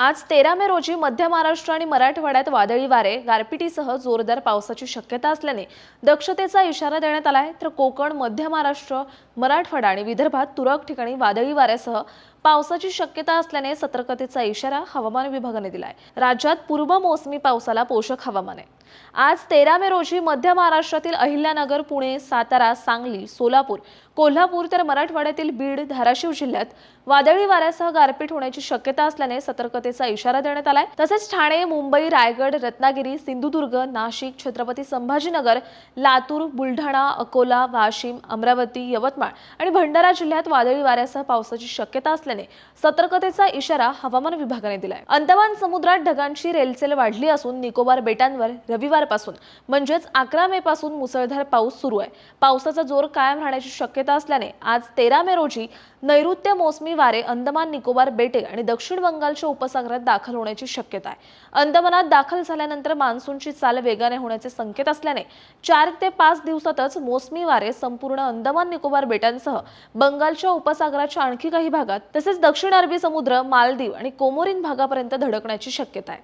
आज तेरा मे रोजी मध्य महाराष्ट्र आणि मराठवाड्यात वादळी वारे गारपिटीसह जोरदार पावसाची शक्यता असल्याने दक्षतेचा इशारा देण्यात आला आहे. तर कोकण मध्य महाराष्ट्र मराठवाडा आणि विदर्भात तुरळक ठिकाणी वादळी वाऱ्यासह पावसाची शक्यता असल्याने सतर्कतेचा इशारा हवामान विभागाने दिला आहे राज्यात पूर्व मोसमी पावसाला पोषक हवामान आहे. आज तेरा मे रोजी मध्य महाराष्ट्रातील अहिल्यानगर पुणे सातारा सांगली सोलापूर कोल्हापूर तर मराठवाड्यातील बीड धाराशिव जिल्ह्यात वादळी वाऱ्यासह गारपीट होण्याची शक्यता असल्याने सतर्कतेचा इशारा देण्यात आलाय. तसेच ठाणे मुंबई रायगड रत्नागिरी सिंधुदुर्ग नाशिक छत्रपती संभाजीनगर लातूर बुलढाणा अकोला वाशिम अमरावती यवतमाळ आणि भंडारा जिल्ह्यात वादळी वाऱ्यासह पावसाची शक्यता असल्याने सतर्कतेचा इशारा हवामान विभागाने दिलाय. अंदमान समुद्रात ढगांची रेलचेल वाढली असून निकोबार बेटांवर रविवारपासून म्हणजेच अकरा मे पासून मुसळधार पाऊस सुरू आहे. पावसाचा जोर कायम राहण्याची शक्यता असल्याने आज तेरा मे रोजी नैऋत्य मोसमी वारे अंदमान निकोबार बेटे आणि दक्षिण बंगालच्या उपसागरात दाखल होण्याची शक्यता आहे. अंदमानात दाखल झाल्यानंतर मान्सूनची चाल वेगाने होण्याचे संकेत असल्याने चार ते पाच दिवसातच मोसमी वारे संपूर्ण अंदमान निकोबार बेटांसह बंगालच्या उपसागराच्या आणखी काही भागात तसेच दक्षिण अरबी समुद्र मालदीव आणि कोमोरिन भागापर्यंत धडकण्याची शक्यता आहे.